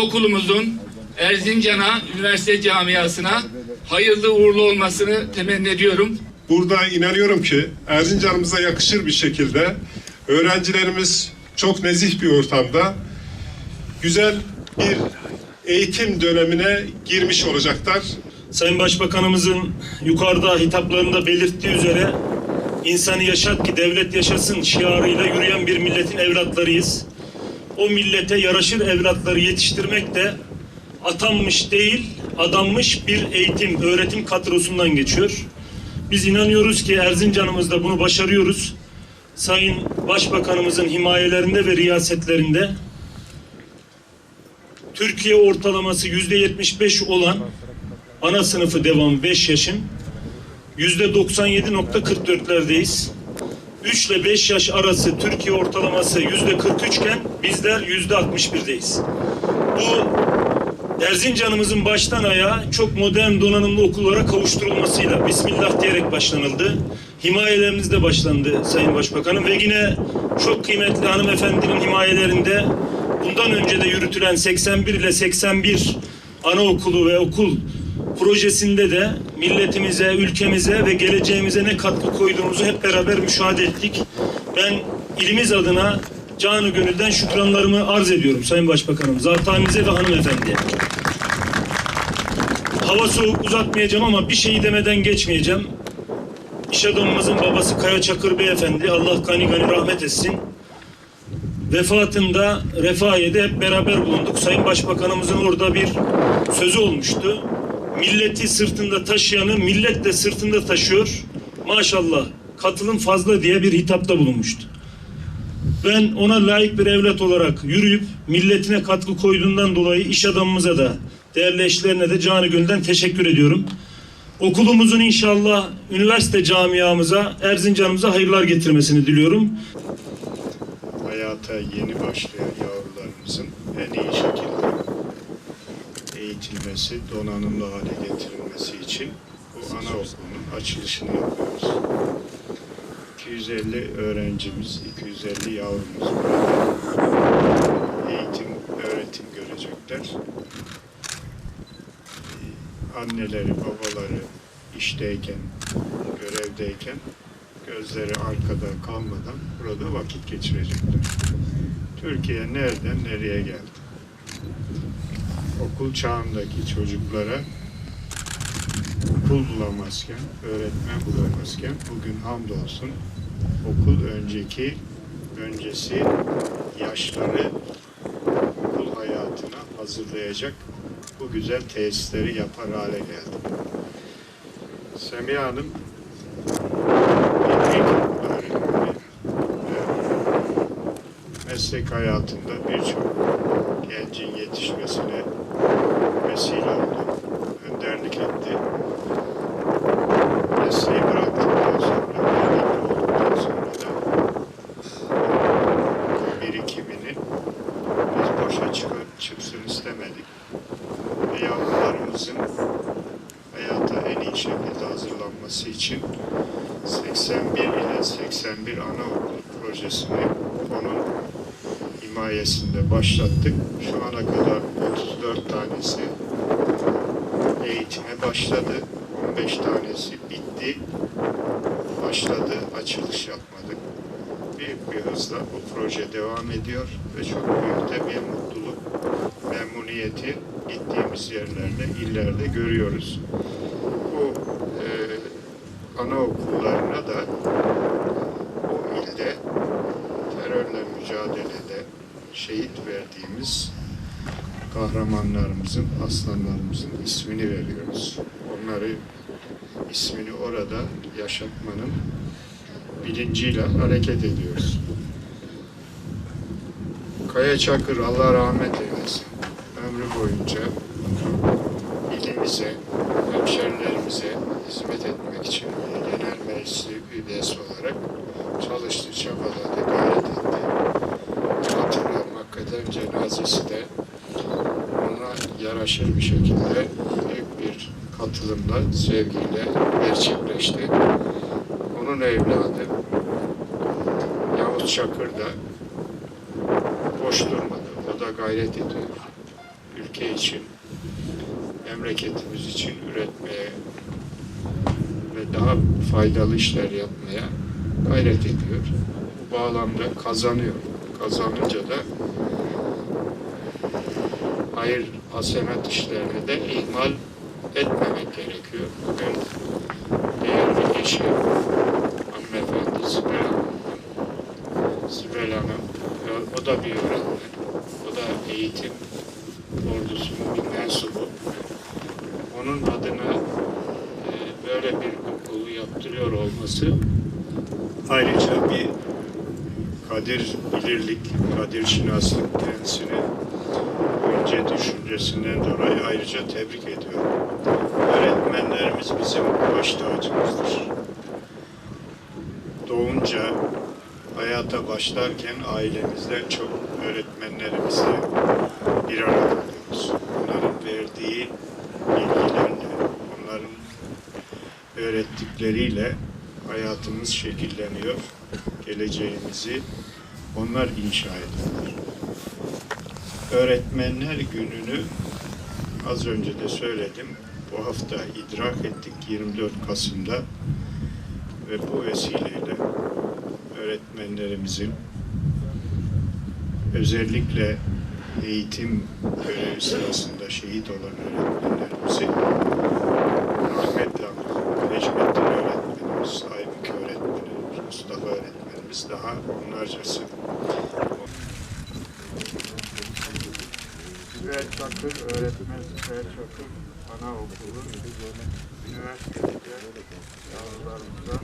okulumuzun Erzincan'a, üniversite camiasına hayırlı uğurlu olmasını temenni ediyorum. Burada inanıyorum ki Erzincan'ımıza yakışır bir şekilde öğrencilerimiz çok nezih bir ortamda güzel bir eğitim dönemine girmiş olacaklar. Sayın Başbakanımızın yukarıda hitaplarında belirttiği üzere insanı yaşat ki devlet yaşasın şiarıyla yürüyen bir milletin evlatlarıyız. O millete yaraşır evlatları yetiştirmek de atanmış değil, adanmış bir eğitim, öğretim kadrosundan geçiyor. Biz inanıyoruz ki Erzincan'ımızda bunu başarıyoruz. Sayın Başbakanımızın himayelerinde ve riyasetlerinde Türkiye ortalaması yüzde 75 olan ana sınıfı devam 5 yaşın yüzde 97.44'lerdeyiz. 3 ile 5 yaş arası Türkiye ortalaması yüzde 43 iken bizler yüzde 61'deyiz. Bu Erzincan'ımızın baştan ayağa çok modern donanımlı okullara kavuşturulmasıyla Bismillah diyerek başlanıldı. Himayelerimiz de başlandı Sayın Başbakanım ve yine çok kıymetli hanımefendinin himayelerinde bundan önce de yürütülen 81 ile 81 anaokulu ve okul projesinde de milletimize, ülkemize ve geleceğimize ne katkı koyduğumuzu hep beraber müşahede ettik. Ben ilimiz adına canı gönülden şükranlarımı arz ediyorum Sayın Başbakanım, zatanize ve hanımefendiye. Hava soğuk uzatmayacağım ama bir şeyi demeden geçmeyeceğim. İş adamımızın babası Kaya Çakır Beyefendi, Allah gani gani rahmet etsin. Vefatında Refahiye'de hep beraber bulunduk. Sayın Başbakanımızın orada bir sözü olmuştu. Milleti sırtında taşıyanı millet de sırtında taşıyor. Maşallah katılım fazla diye bir hitapta bulunmuştu. Ben ona layık bir evlat olarak yürüyüp milletine katkı koyduğundan dolayı iş adamımıza da değerli eşlerine de canı gönülden teşekkür ediyorum. Okulumuzun inşallah üniversite camiamıza, Erzincan'ımıza hayırlar getirmesini diliyorum. hayata yeni başlayan yavrularımızın en iyi şekilde eğitilmesi, donanımlı hale getirilmesi için bu anaokulunun açılışını yapıyoruz. 250 öğrencimiz, 250 yavrumuz burada eğitim, öğretim görecekler. Ee, Anneleri, babaları işteyken, görevdeyken gözleri arkada kalmadan burada vakit geçirecekler. Türkiye nereden nereye geldi? Okul çağındaki çocuklara okul bulamazken, öğretmen bulamazken bugün hamdolsun okul önceki, öncesi yaşları okul hayatına hazırlayacak bu güzel tesisleri yapar hale geldi. Semiha Hanım meslek hayatında birçok gencin yetişmesine vesile oldu, önderlik etti. Mesleği bıraktıktan sonra, emekli olduktan sonra da bu birikimini biz boşa çıkıp çıksın istemedik. Ve yavrularımızın hayata en iyi şekilde hazırlanması için 81 ile 81 anaokulu projesini onun himayesinde başlattık. Şu ana kadar 34 tanesi eğitime başladı. 15 tanesi bitti. Başladı, açılış yapmadık. Büyük bir hızla bu proje devam ediyor ve çok büyük de bir mutluluk, memnuniyeti gittiğimiz yerlerde, illerde görüyoruz. Bu e, anaokullarına da o ilde terörle mücadelede şehit verdiğimiz kahramanlarımızın, aslanlarımızın ismini veriyoruz. Onları ismini orada yaşatmanın bilinciyle hareket ediyoruz. Kaya Çakır Allah rahmet eylesin. Ömrü boyunca ilimize, hemşerilerimize hizmet etmek için genel meclis üyesi olarak çalıştı, çabaladı, gayret etti. Hatırlıyorum cenazesi de ona yaraşır bir şekilde büyük bir katılımla, sevgiyle gerçekleşti. Onun evladı Yavuz Çakır da boş durmadı. O da gayret ediyor. ülke için, memleketimiz için üretmeye ve daha faydalı işler yapmaya gayret ediyor. Bu bağlamda kazanıyor. Kazanınca da hayır hasenat işlerini de ihmal etmemek gerekiyor. Bugün değerli eşi hanımefendi Sibel Hanım, Sibel Hanım, o da bir öğretmen, o da eğitim ordusunun bir mensubu. Onun adına e, böyle bir okulu yaptırıyor olması ayrıca bir kadir bilirlik, kadir şinaslık kendisini önce düşüncesinden dolayı ayrıca tebrik ediyorum. Öğretmenlerimiz bizim baş tacımızdır. Doğunca hayata başlarken ailemizde çok öğretmenlerimizle bir arada oluyoruz. Onların verdiği bilgilerle, onların öğrettikleriyle hayatımız şekilleniyor. Geleceğimizi onlar inşa ediyorlar. Öğretmenler gününü az önce de söyledim. Bu hafta idrak ettik 24 Kasım'da ve bu vesileyle öğretmenlerimizin özellikle eğitim görevi sırasında şehit olan öğretmenlerimizi Çakır Anaokulu Üniversitede yavrularımıza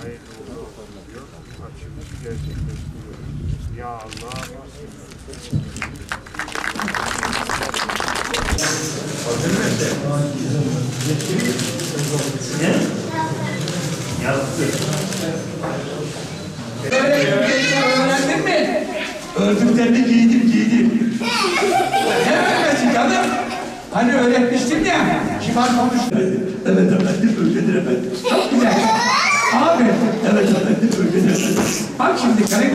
hayırlı uğurlu olsun diyor. Açılış gerçekleştiriyoruz. Ya Allah. Öğrendin mi? Ördüklerini giydim giydim. Hemen canım. Hani öğretmiştim ya. Kibar konuş. Evet efendim öyledir efendim. Çok güzel. Abi. Evet efendim öyledir efendim. Bak şimdi karı.